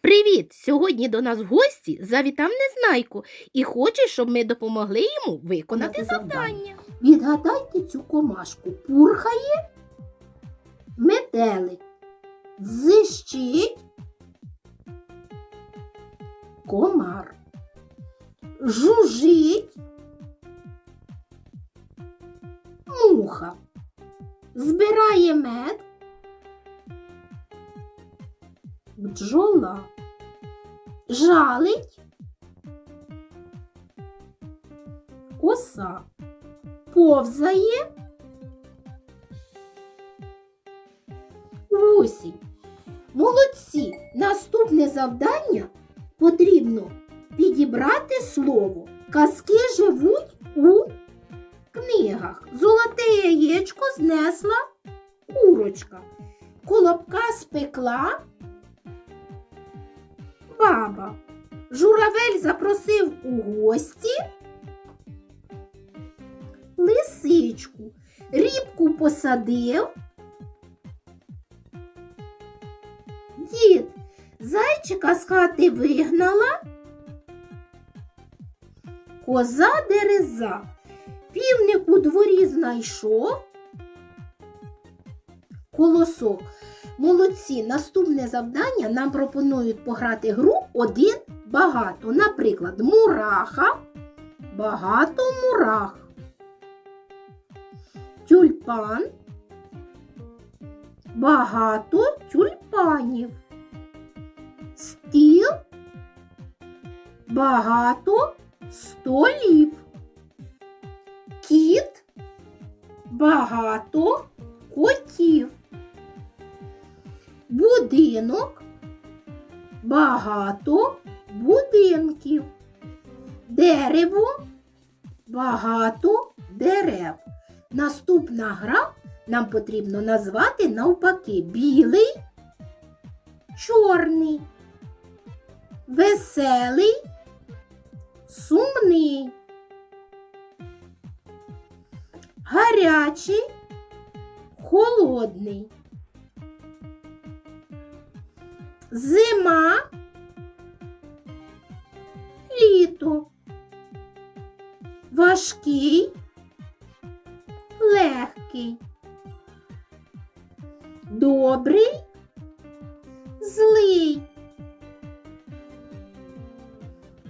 Привіт! Сьогодні до нас в гості завітав Незнайко і хоче, щоб ми допомогли йому виконати завдання. Відгадайте цю комашку. Пурхає, метелик, зищить, комар, жужить, муха, збирає мед, бджола, жалить, коса повзає гусінь. Молодці! Наступне завдання потрібно підібрати слово. Казки живуть у книгах. Золоте яєчко знесла курочка. Колобка спекла баба. Журавель запросив у гості лисичку, рібку посадив. Дід зайчика з хати вигнала, коза дереза, півник у дворі знайшов. Колосок. Молодці, наступне завдання. Нам пропонують пограти гру один багато. Наприклад, мураха, багато мурах. Тюльпан, багато тюльпанів, стіл, багато столів, кіт, багато будинок, багато будинків, дерево, багато дерев. Наступна гра нам потрібно назвати навпаки. Білий, чорний, веселий, сумний, гарячий, холодний, зима, літо, важкий. Легкий, добрий, злий,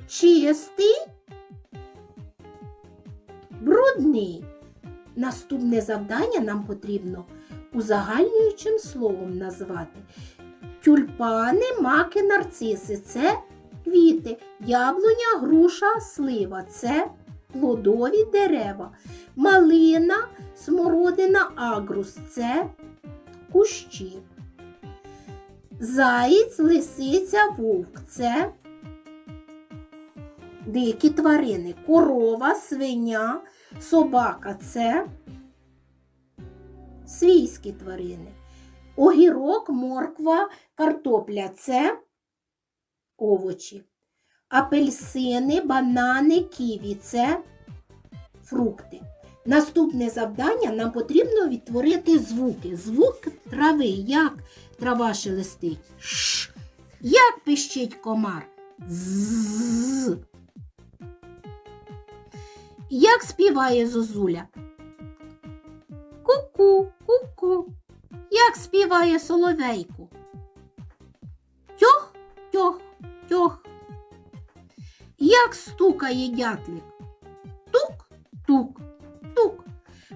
чистий, брудний. Наступне завдання нам потрібно узагальнюючим словом назвати. Тюльпани, маки, нарциси це квіти, яблуня, груша, слива це плодові дерева. Малина, смородина, агрус це кущі. Заєць, лисиця, вовк це дикі тварини. Корова, свиня, собака це свійські тварини. Огірок, морква, картопля це овочі. Апельсини, банани, ківі це фрукти. Наступне завдання нам потрібно відтворити звуки. Звук трави, як трава шелестить. Ш. Як пищить комар. З. Як співає зозуля. Ку-ку, ку-ку. Як співає соловейку. Тьох, тьох, тьох. Як стукає дятлик? Тук, тук, тук.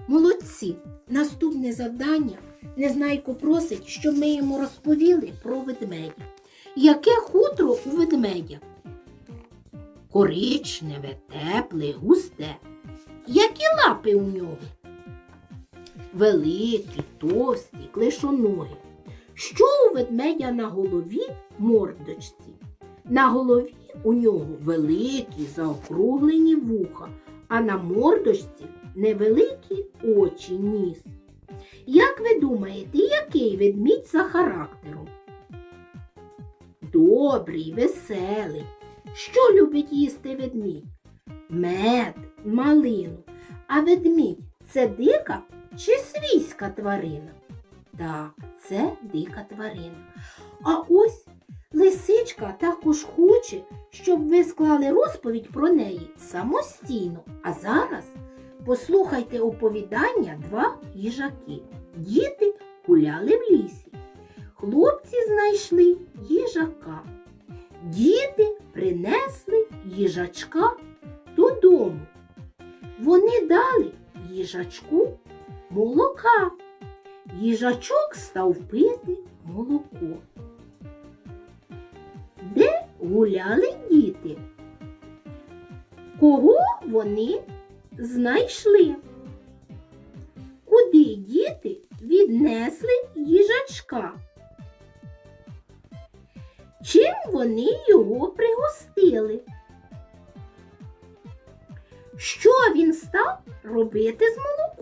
Молодці. Наступне завдання Незнайко просить, щоб ми йому розповіли про ведмедя. Яке хутро у ведмедя? Коричневе, тепле, густе. Які лапи у нього? Великі, товсті, клишоногі. Що у ведмедя на голові мордочці? На голові у нього великі заокруглені вуха, а на мордочці невеликі очі, ніс. Як ви думаєте, який ведмідь за характером? Добрий, веселий. Що любить їсти ведмідь? Мед, малину. А ведмідь це дика чи свійська тварина? Так, це дика тварина. А ось лисичка також хоче, щоб ви склали розповідь про неї самостійно. А зараз послухайте оповідання два їжаки. Діти гуляли в лісі. Хлопці знайшли їжака. Діти принесли їжачка додому. Вони дали їжачку молока. Їжачок став пити молоко. Де гуляли діти? Кого вони знайшли? Куди діти віднесли їжачка? Чим вони його пригостили? Що він став робити з молоком?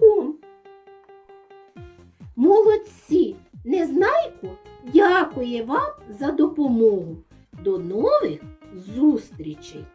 Молодці! Незнайко дякує вам за допомогу. До нових зустрічей!